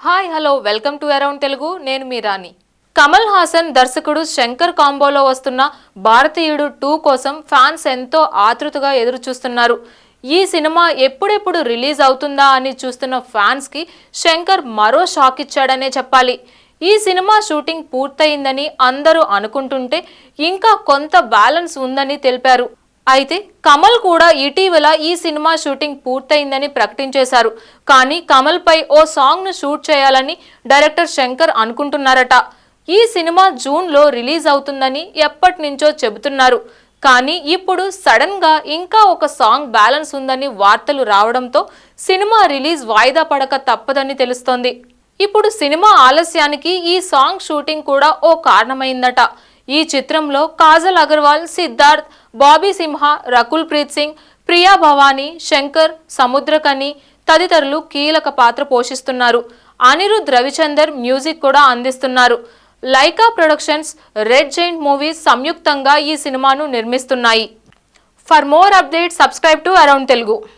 Hi hello welcome to around Telugu నేను మీ రాణి. కమల్ హాసన్ దర్శకుడు శంకర్ కాంబోలో వస్తున్న భారతీయుడు టూ కోసం ఫ్యాన్స్ ఎంతో ఆతృతగా ఎదురు చూస్తున్నారు ఈ సినిమా ఎప్పుడెప్పుడు రిలీజ్ అవుతుందా అని చూస్తున్న ఫ్యాన్స్కి శంకర్ మరో షాక్ ఇచ్చాడనే చెప్పాలి. ఈ సినిమా షూటింగ్ పూర్తయిందని అందరూ అనుకుంటుంటే ఇంకా కొంత బ్యాలెన్స్ ఉందని తెలిపారు. అయితే కమల్ కూడా ఇటీవల ఈ సినిమా షూటింగ్ పూర్తయిందని ప్రకటించేశారు. కానీ కమల్ పై ఓ సాంగ్ను షూట్ చేయాలని డైరెక్టర్ శంకర్ అనుకుంటున్నారట. ఈ సినిమా జూన్లో రిలీజ్ అవుతుందని ఎప్పటి నుంచో చెబుతున్నారు. కానీ ఇప్పుడు సడన్గా ఇంకా ఒక సాంగ్ బ్యాలెన్స్ ఉందని వార్తలు రావడంతో సినిమా రిలీజ్ వాయిదా పడక తప్పదని తెలుస్తోంది. ఇప్పుడు సినిమా ఆలస్యానికి ఈ సాంగ్ షూటింగ్ కూడా ఓ కారణమైందట. ఈ చిత్రంలో కాజల్ అగర్వాల్ సిద్ధార్థ్ బాబీ సింహ రకుల్ ప్రీత్ సింగ్ ప్రియా భవానీ శంకర్ సముద్రకని తదితరులు కీలక పాత్ర పోషిస్తున్నారు. అనిరుద్ రవిచందర్ మ్యూజిక్ కూడా అందిస్తున్నారు. Lyca productions Red Giant movies సంయుక్తంగా ఈ సినిమాను నిర్మిస్తున్నాయి. For more update subscribe to around Telugu.